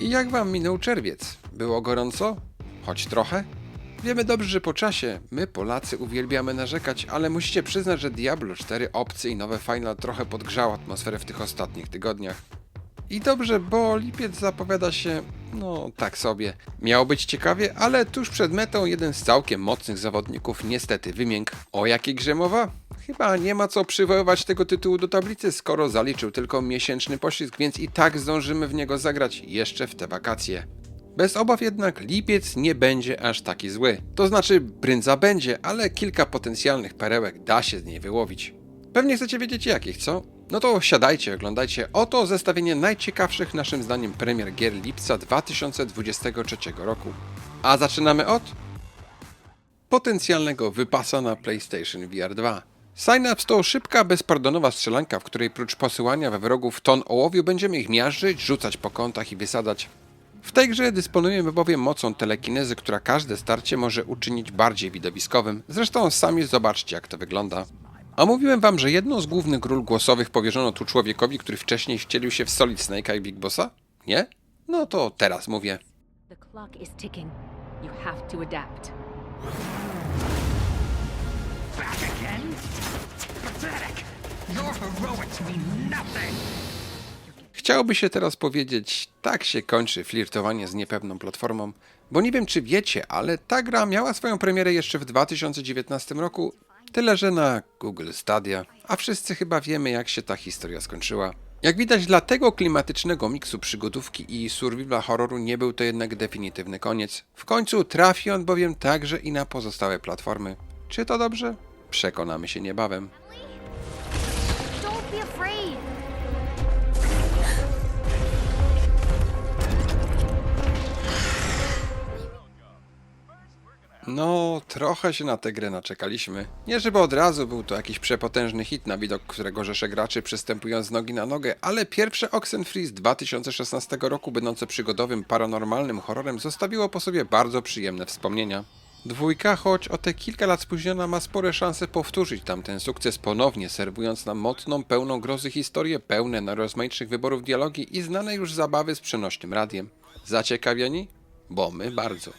I jak wam minął czerwiec? Było gorąco? Choć trochę? Wiemy dobrze, że po czasie my, Polacy, uwielbiamy narzekać, ale musicie przyznać, że Diablo 4 Obcy i nowe Final trochę podgrzało atmosferę w tych ostatnich tygodniach. I dobrze, bo lipiec zapowiada się, no tak sobie. Miało być ciekawie, ale tuż przed metą jeden z całkiem mocnych zawodników niestety wymiękł. O jakiej grze mowa? Chyba nie ma co przywoływać tego tytułu do tablicy, skoro zaliczył tylko miesięczny poślizg, więc i tak zdążymy w niego zagrać jeszcze w te wakacje. Bez obaw jednak lipiec nie będzie aż taki zły. To znaczy brędza będzie, ale kilka potencjalnych perełek da się z niej wyłowić. Pewnie chcecie wiedzieć jakich, co? No to siadajcie, oglądajcie. Oto zestawienie najciekawszych naszym zdaniem premier gier lipca 2023 roku. A zaczynamy od potencjalnego wypasa na PlayStation VR 2. Synapse to szybka, bezpardonowa strzelanka, w której prócz posyłania we wrogów ton ołowiu będziemy ich miażdżyć, rzucać po kątach i wysadzać. W tej grze dysponujemy bowiem mocą telekinezy, która każde starcie może uczynić bardziej widowiskowym. Zresztą sami zobaczcie jak to wygląda. A mówiłem wam, że jedną z głównych ról głosowych powierzono tu człowiekowi, który wcześniej wcielił się w Solid Snake'a i Big Bossa? Nie? No to teraz mówię. The clock is ticking. You have to adapt. Back again? Pathetic! Your heroics mean nothing! Chciałoby się teraz powiedzieć, tak się kończy flirtowanie z niepewną platformą, bo nie wiem czy wiecie, ale ta gra miała swoją premierę jeszcze w 2019 roku, tyle że na Google Stadia, a wszyscy chyba wiemy jak się ta historia skończyła. Jak widać dla tego klimatycznego miksu przygodówki i survival horroru nie był to jednak definitywny koniec. W końcu trafi on bowiem także i na pozostałe platformy. Czy to dobrze? Przekonamy się niebawem. No, trochę się na tę grę naczekaliśmy. Nie żeby od razu był to jakiś przepotężny hit, na widok którego rzesze graczy przystępują z nogi na nogę, ale pierwsze Oxenfree z 2016 roku, będące przygodowym, paranormalnym horrorem, zostawiło po sobie bardzo przyjemne wspomnienia. Dwójka, choć o te kilka lat spóźniona, ma spore szanse powtórzyć tamten sukces ponownie, serwując nam mocną, pełną grozy historię, pełne najrozmaitszych wyborów dialogi i znane już zabawy z przenośnym radiem. Zaciekawieni? Bo my bardzo.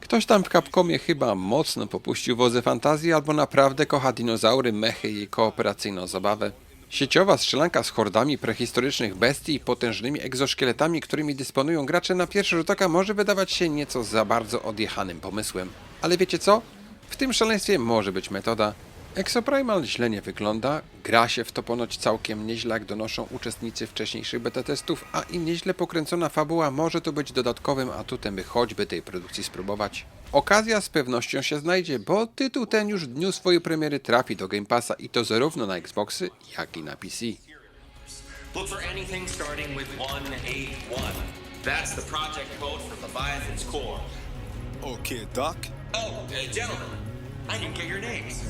Ktoś tam w Capcomie chyba mocno popuścił wozy fantazji albo naprawdę kocha dinozaury, mechy i kooperacyjną zabawę. Sieciowa strzelanka z hordami prehistorycznych bestii i potężnymi egzoszkieletami, którymi dysponują gracze na pierwszy rzut oka może wydawać się nieco za bardzo odjechanym pomysłem. Ale wiecie co? W tym szaleństwie może być metoda. Exoprimal źle nie wygląda, gra się w to ponoć całkiem nieźle, jak donoszą uczestnicy wcześniejszych beta testów, a i nieźle pokręcona fabuła może tu być dodatkowym atutem, by choćby tej produkcji spróbować. Okazja z pewnością się znajdzie, bo tytuł ten już w dniu swojej premiery trafi do Game Passa i to zarówno na Xboxy, jak i na PC. Look for anything starting with 181. That's the project code for Leviathan's core. Okay, Doc. Oh, uh, gentlemen, I didn't get your names.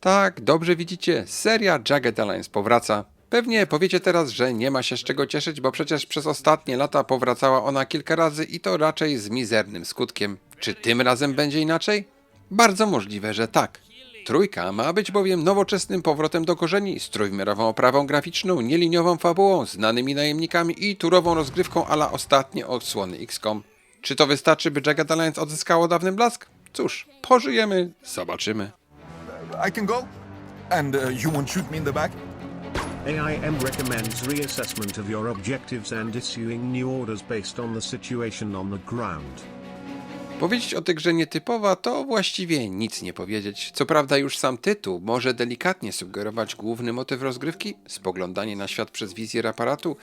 Tak, dobrze widzicie, seria Jagged Alliance powraca. Pewnie powiecie teraz, że nie ma się z czego cieszyć, bo przecież przez ostatnie lata powracała ona kilka razy i to raczej z mizernym skutkiem. Czy tym razem będzie inaczej? Bardzo możliwe, że tak. Trójka ma być bowiem nowoczesnym powrotem do korzeni, z trójwymiarową oprawą graficzną, nieliniową fabułą, znanymi najemnikami i turową rozgrywką ala ostatnie odsłony XCOM. Czy to wystarczy, by Jagged Alliance odzyskało dawny blask? Cóż, pożyjemy, zobaczymy. I can go? And uh, you won't shoot me in the back? AIM recommends reassessment of your objectives and issuing new orders based on the situation on the ground. Powiedzieć o tej grze nietypowa to właściwie nic nie powiedzieć. Co prawda już sam tytuł może delikatnie sugerować główny motyw rozgrywki, spoglądanie na świat przez wizjer aparatu,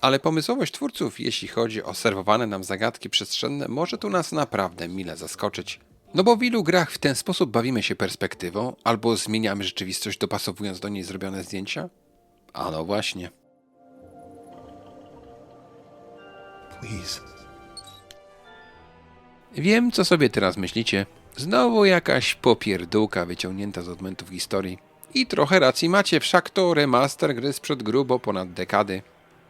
ale pomysłowość twórców, jeśli chodzi o serwowane nam zagadki przestrzenne, może tu nas naprawdę mile zaskoczyć. No bo w ilu grach w ten sposób bawimy się perspektywą, albo zmieniamy rzeczywistość dopasowując do niej zrobione zdjęcia? A no właśnie. Please. Wiem, co sobie teraz myślicie. Znowu jakaś popierdółka wyciągnięta z odmętów historii. I trochę racji macie, wszak to remaster gry sprzed grubo ponad dekady.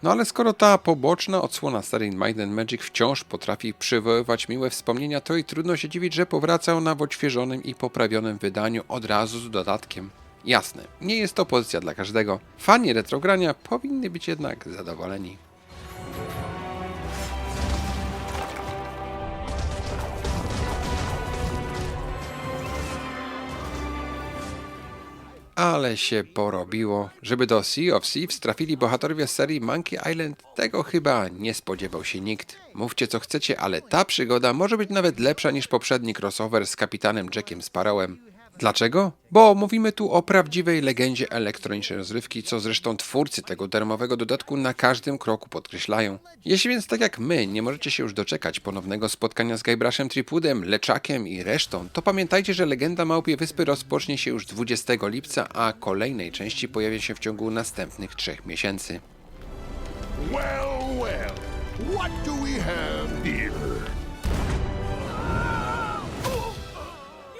No ale skoro ta poboczna odsłona serii Might and Magic wciąż potrafi przywoływać miłe wspomnienia, to i trudno się dziwić, że powracał na w odświeżonym i poprawionym wydaniu od razu z dodatkiem. Jasne, nie jest to pozycja dla każdego. Fani retrogrania powinny być jednak zadowoleni. Ale się porobiło. Żeby do Sea of Thieves trafili bohaterowie z serii Monkey Island, tego chyba nie spodziewał się nikt. Mówcie co chcecie, ale ta przygoda może być nawet lepsza niż poprzedni crossover z kapitanem Jackiem Sparrowem. Dlaczego? Bo mówimy tu o prawdziwej legendzie elektronicznej rozrywki, co zresztą twórcy tego darmowego dodatku na każdym kroku podkreślają. Jeśli więc tak jak my nie możecie się już doczekać ponownego spotkania z Guybrushem Tripwoodem, Leczakiem i resztą, to pamiętajcie, że legenda Małpiej Wyspy rozpocznie się już 20 lipca, a kolejnej części pojawi się w ciągu następnych trzech miesięcy. Well, well, what do we have here?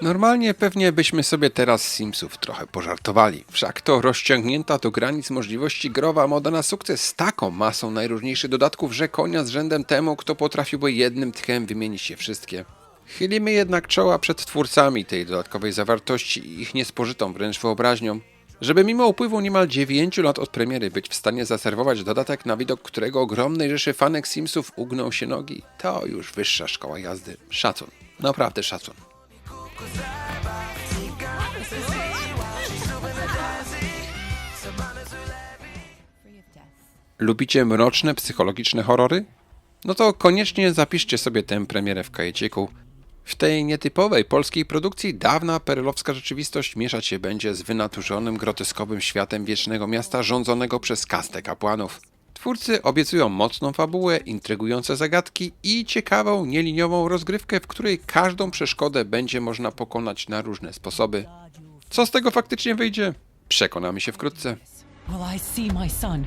Normalnie pewnie byśmy sobie teraz z Simsów trochę pożartowali. Wszak to rozciągnięta do granic możliwości growa moda na sukces z taką masą najróżniejszych dodatków, że konia z rzędem temu, kto potrafiłby jednym tchem wymienić się wszystkie. Chylimy jednak czoła przed twórcami tej dodatkowej zawartości i ich niespożytą wręcz wyobraźnią. Żeby mimo upływu niemal 9 lat od premiery być w stanie zaserwować dodatek, na widok którego ogromnej rzeszy fanek Simsów ugną się nogi, to już wyższa szkoła jazdy. Szacun. Naprawdę szacun. Lubicie mroczne, psychologiczne horrory? No to koniecznie zapiszcie sobie tę premierę w kajeciku. W tej nietypowej polskiej produkcji dawna perelowska rzeczywistość mieszać się będzie z wynaturzonym, groteskowym światem wiecznego miasta rządzonego przez kastę kapłanów. Twórcy obiecują mocną fabułę, intrygujące zagadki i ciekawą, nieliniową rozgrywkę, w której każdą przeszkodę będzie można pokonać na różne sposoby. Co z tego faktycznie wyjdzie? Przekonamy się wkrótce. Will I see my son?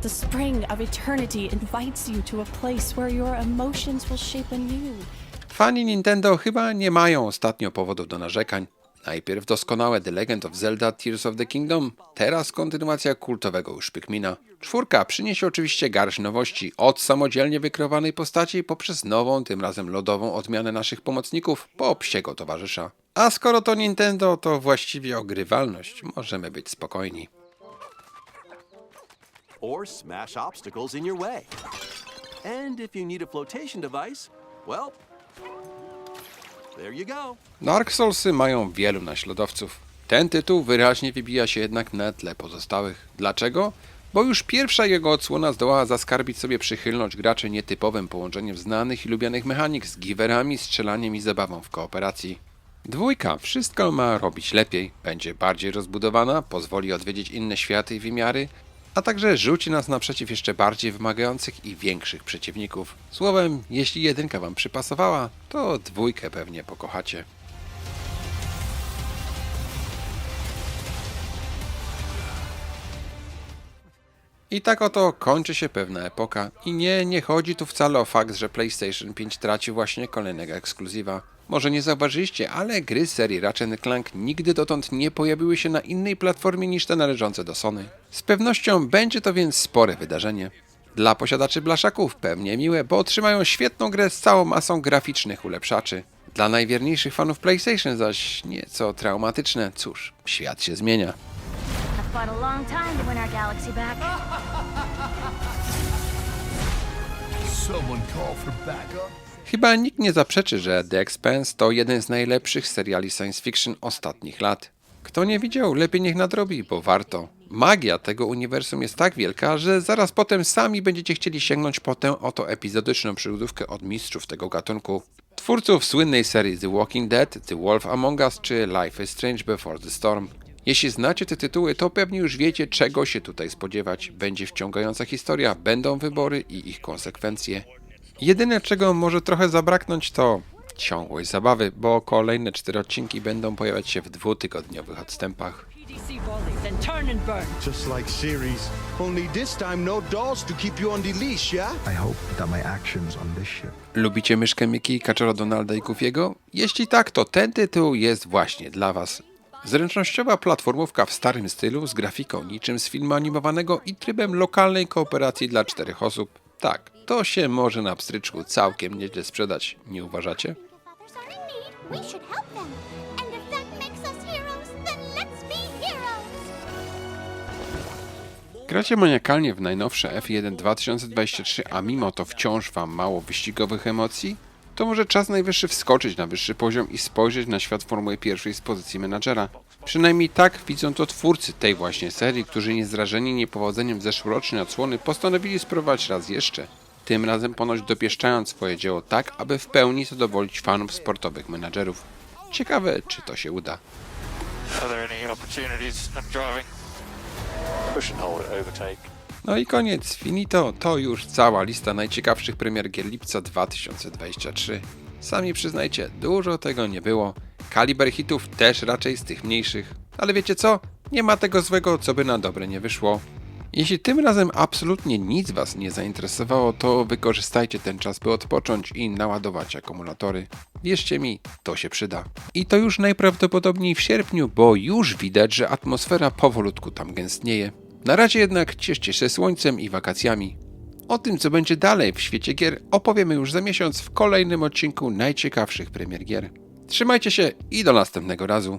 The spring of eternity invites you to a place where your emotions will shape anew. Fani Nintendo chyba nie mają ostatnio powodów do narzekań. Najpierw doskonałe The Legend of Zelda Tears of the Kingdom, teraz kontynuacja kultowego już Pikmina. Czwórka przyniesie oczywiście garść nowości, od samodzielnie wykreowanej postaci poprzez nową, tym razem lodową odmianę naszych pomocników, po psiego towarzysza. A skoro to Nintendo, to właściwie o grywalność możemy być spokojni. or smash obstacles in your way. And if you need a flotation device, well. Dark Soulsy mają wielu naśladowców. Ten tytuł wyraźnie wybija się jednak na tle pozostałych. Dlaczego? Bo już pierwsza jego odsłona zdołała zaskarbić sobie przychylność graczy nietypowym połączeniem znanych i lubianych mechanik z giwerami, strzelaniem i zabawą w kooperacji. Dwójka wszystko ma robić lepiej, będzie bardziej rozbudowana, pozwoli odwiedzić inne światy i wymiary, a także rzuci nas naprzeciw jeszcze bardziej wymagających i większych przeciwników. Słowem, jeśli jedynka wam przypasowała, to dwójkę pewnie pokochacie. I tak oto kończy się pewna epoka. I nie, nie chodzi tu wcale o fakt, że PlayStation 5 traci właśnie kolejnego ekskluzywa. Może nie zauważyliście, ale gry z serii Ratchet Clank nigdy dotąd nie pojawiły się na innej platformie niż te należące do Sony. Z pewnością będzie to więc spore wydarzenie. Dla posiadaczy blaszaków pewnie miłe, bo otrzymają świetną grę z całą masą graficznych ulepszaczy. Dla najwierniejszych fanów PlayStation zaś nieco traumatyczne. Cóż, świat się zmienia. Someone call for backup? Chyba nikt nie zaprzeczy, że The Expanse to jeden z najlepszych seriali science fiction ostatnich lat. Kto nie widział, lepiej niech nadrobi, bo warto. Magia tego uniwersum jest tak wielka, że zaraz potem sami będziecie chcieli sięgnąć po tę oto epizodyczną przygodówkę od mistrzów tego gatunku. Twórców słynnej serii The Walking Dead, The Wolf Among Us czy Life is Strange Before the Storm. Jeśli znacie te tytuły, to pewnie już wiecie, czego się tutaj spodziewać. Będzie wciągająca historia, będą wybory i ich konsekwencje. Jedyne, czego może trochę zabraknąć, to ciągłość zabawy, bo kolejne cztery odcinki będą pojawiać się w dwutygodniowych odstępach. Just like series. Only this time no dolls to keep you on the leash, yeah? I hope that my actions on this ship Lubicie myszkę Miki, Kaczora Donalda i Goofiego? Jeśli tak, to ten tytuł jest właśnie dla Was. Zręcznościowa platformówka w starym stylu z grafiką niczym z filmu animowanego i trybem lokalnej kooperacji dla czterech osób. Tak, to się może na pstryczku całkiem nieźle sprzedać, nie uważacie? Gracie maniakalnie w najnowsze F1 2023, a mimo to wciąż wam mało wyścigowych emocji? To może czas najwyższy wskoczyć na wyższy poziom i spojrzeć na świat Formuły pierwszej z pozycji menadżera. Przynajmniej tak widzą to twórcy tej właśnie serii, którzy niezrażeni niepowodzeniem zeszłorocznej odsłony postanowili spróbować raz jeszcze. Tym razem ponoć dopieszczając swoje dzieło tak, aby w pełni zadowolić fanów sportowych menadżerów. Ciekawe, czy to się uda. Are there any opportunities in driving? Push and hold, overtake. No i koniec, finito, to już cała lista najciekawszych premier gier lipca 2023. Sami przyznajcie, dużo tego nie było. Kaliber hitów też raczej z tych mniejszych. Ale wiecie co? Nie ma tego złego, co by na dobre nie wyszło. Jeśli tym razem absolutnie nic Was nie zainteresowało, to wykorzystajcie ten czas, by odpocząć i naładować akumulatory. Wierzcie mi, to się przyda. I to już najprawdopodobniej w sierpniu, bo już widać, że atmosfera powolutku tam gęstnieje. Na razie jednak cieszcie się słońcem i wakacjami. O tym, co będzie dalej w świecie gier, opowiemy już za miesiąc w kolejnym odcinku najciekawszych premier gier. Trzymajcie się i do następnego razu.